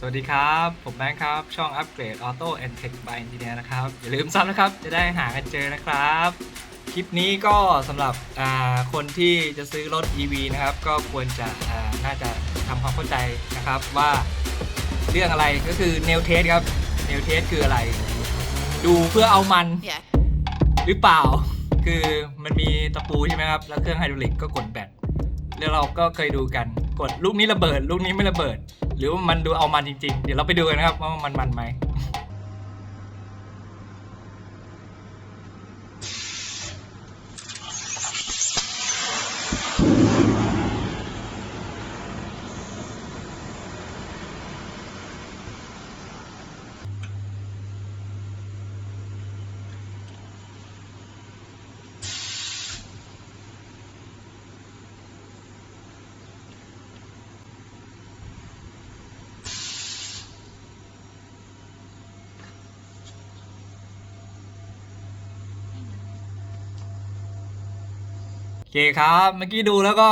สวัสดีครับ ผมแบงค์ครับ ช่องอัปเกรดออโต้แอนเทคบายอินเดียนะครับ อย่าลืมซับนะครับ จะได้หากันเจอนะครับ คลิปนี้ก็สำหรับอ่าคนที่จะซื้อรถ EV นะครับ ก็ควรจะอ่าน่าจะทำความเข้าใจนะครับว่าเรื่องอะไรก็คือ n น l Test ครับ n น l Test คืออะไร ดูเพื่อเอามัน Yeah. หรือเปล่า คือมันมีตะปูใช่ไหมครับ แล้วเครื่องไฮดรอลิกก็กดแบตแล้วเราก็เคยดูกัน กดลูกนี้ระเบิด ลูกนี้ไม่ระเบิด หรือว่ามันดูเอามันจริงๆ เดี๋ยวเราไปดูกันนะครับว่ามันมันไหม เคครับเมื่อกี้ดูแล้วก็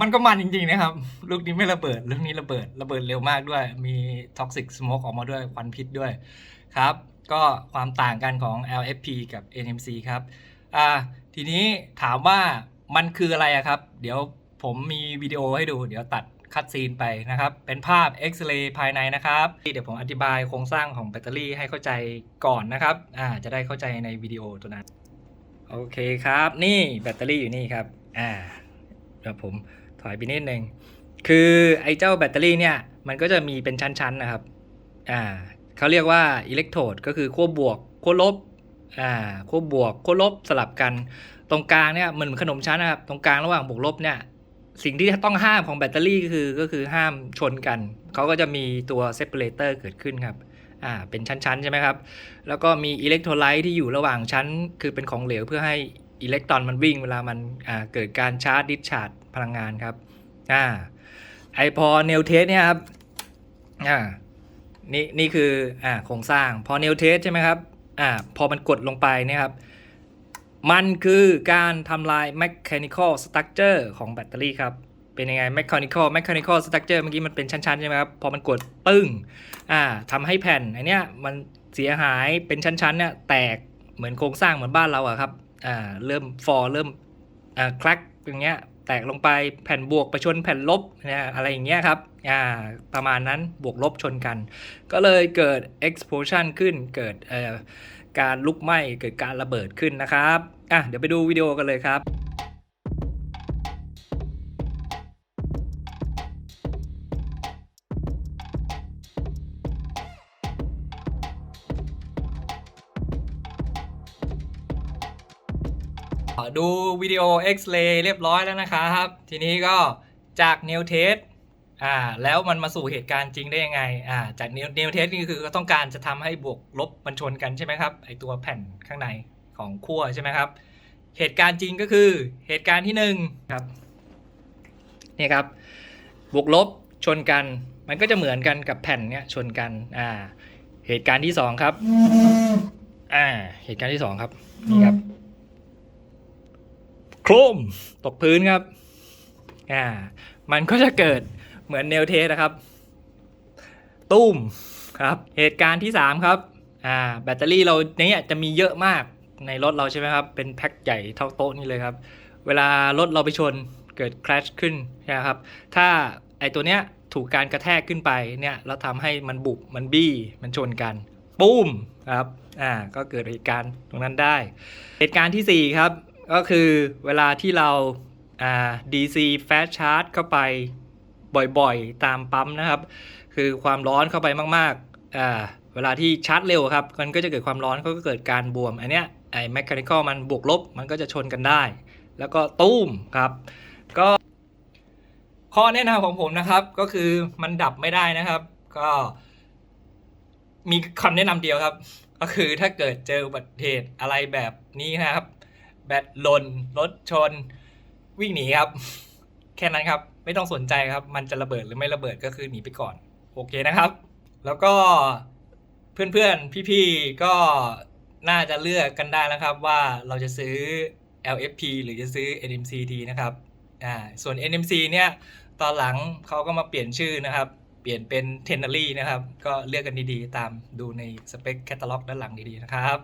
มันก็มันจริงๆนะครับ ลูกนี้ไม่ระเบิดลูกนี้ระเบิดระเบิดเร็วมากด้วย มีท็อกซิกสโมกออกมาด้วยควันพิษด้วยครับ ก็ความต่างกันของ LFP กับ NMC ครับอ่าทีนี้ถามว่ามันคืออะไระครับ เดี๋ยวผมมีวิดีโอให้ดู เดี๋ยวตัดคัดซีนไปนะครับ เป็นภาพเอ็กซเรย์ภายในนะครับ เดี๋ยวผมอธิบายโครงสร้างของแบตเตอรี่ให้เข้าใจก่อนนะครับอ่าจะได้เข้าใจในวิดีโอตัวนั้น โอเคครับนี่แบตเตอรี่อยู่นี่ครับอ่าเดี๋ยวผมถอยไปนิดนึงคือไอ้เจ้าแบตเตอรี่เนี่ยมันก็จะมีเป็นชั้นๆนะครับอ่าเขาเรียกว่าอิเล็กโทรดก็คือขั้วบวกขั้วลบอ่าขั้วบวกขั้วลบสลับกัน ตรงกลางเนี่ยเหมือนขนมชั้นนะครับตรงกลางระหว่างบวกลบเนี่ยสิ่งที่ต้องห้ามของแบตเตอรี่ก็คือก็คือห้ามชนกัน เขาก็จะมีตัวเซปเปอเรเตอร์เกิดขึ้นครับ อ่าเป็นชั้นๆใช่ไหมครับ แล้วก็มีอิเล็กโทรไลต์ที่อยู่ระหว่างชั้น คือเป็นของเหลวเพื่อให้อิเล็กตรอนมันวิ่งเวลามันอ่าเกิดการชาร์จดิสชาร์จพลังงานครับอ่าไอพอเนลเทสเนี่ยครับอ่านี่นี่คืออ่าโครงสร้างพอเนลเทสใช่ไหมครับอ่าพอมันกดลงไปเนี่ยครับมันคือการทำลาย mechanical structure ของแบตเตอรี่ครับ เป็นยังไง mechanical mechanical structure เมื่อกี้มันเป็นชั้นๆ ใช่ไหมครับ พอมันกดปึ้ง อ่าทำให้แผ่นไอเนี้ยมันเสียหายเป็นชั้นๆ เนี่ยแตกเหมือนโครงสร้างเหมือนบ้านเราอะครับ อ่า เริ่มฟอเริ่ม อ่าคลักอย่างเงี้ย แตกลงไปแผ่นบวกไปชนแผ่นลบเนี่ยอะไรอย่างเงี้ยครับ อ่า ประมาณนั้นบวกลบชนกัน ก็เลยเกิด explosion ขึ้น เกิดเอ่อการลุกไหม้ เกิดการระเบิดขึ้นนะครับ อะ เดี๋ยวไปดูวิดีโอกันเลยครับ ดูวิดีโอเอ็กซเรย์เรียบร้อยแล้วนะครับ ทีนี้ก็จากเนิวเทสอ่าแล้วมันมาสู่เหตุการณ์จริงได้ยังไงอ่าจากนิวนิวเทสนี่คือก็ต้องการจะทำให้บวกลบมันชนกันใช่ไหมครับไอตัวแผ่นข้างในของขั้วใช่ไหมครับ เหตุการณ์จริงก็คือเหตุการณ์ที่หนึ่งครับนี่ครับบวกลบชนกัน มันก็จะเหมือนกันกับแผ่นเนี้ยชนกันอ่าเหตุการณ์ที่สองครับอ่าเหตุการณ์ที่สองครับนี่ครับ โครมตกพื้นครับอ่ามันก็จะเกิดเหมือนเนลเทสนะครับ ตุ้มครับเหตุการณ์ที่ 3 ครับอ่าแบตเตอรี่เราเนี่ยจะมีเยอะมากในรถเราใช่ไหมครับ เป็นแพ็คใหญ่เท่าโต๊ะนี่เลยครับ เวลารถเราไปชนเกิดค a s h ขึ้นนะครับ ถ้าไอตัวเนี้ยถูกการกระแทกขึ้นไปเนี่ยแล้วทำให้มันบุบมันบี้มันชนกันปุ้มครับอ่าก็เกิดเหตุการณ์ตรงนั้นได้ เหตุการณ์ทีสี่4 ครับ ก็คือเวลาที่เราอ่า DC fast charge เข้าไปบ่อยๆ ตามปั๊มนะครับ คือความร้อนเข้าไปมากๆอ่าเวลาที่ชาร์จเร็วครับมันก็จะเกิดความร้อนก็เกิดการบวม อันเนี้ยไอ้ mechanical มันบวกลบมันก็จะชนกันได้ แล้วก็ตุ้มครับ ก็ข้อแนะนำของผมนะครับก็คือมันดับไม่ได้นะครับ ก็มีคำแนะนำเดียวครับ ก็คือถ้าเกิดเจออุบัติเหตุอะไรแบบนี้นะครับ แบตหล่นรถชน วิ่งหนีครับ แค่นั้นครับ ไม่ต้องสนใจครับ มันจะระเบิดหรือไม่ระเบิดก็คือหนีไปก่อน โอเคนะครับ แล้วก็เพื่อนๆ พี่ๆ ก็น่าจะเลือกกันได้แล้วครับว่าเราจะซื้อ LFP หรือจะซื้อ NMC ดีนะครับอ่าส่วน NMC เนี่ยตอนหลังเขาก็มาเปลี่ยนชื่อนะครับ เปลี่ยนเป็นเทนเนอรี่นะครับ ก็เลือกกันดีๆ ตามดูในสเปคแคตตาล็อกด้านหลังดีๆ นะครับ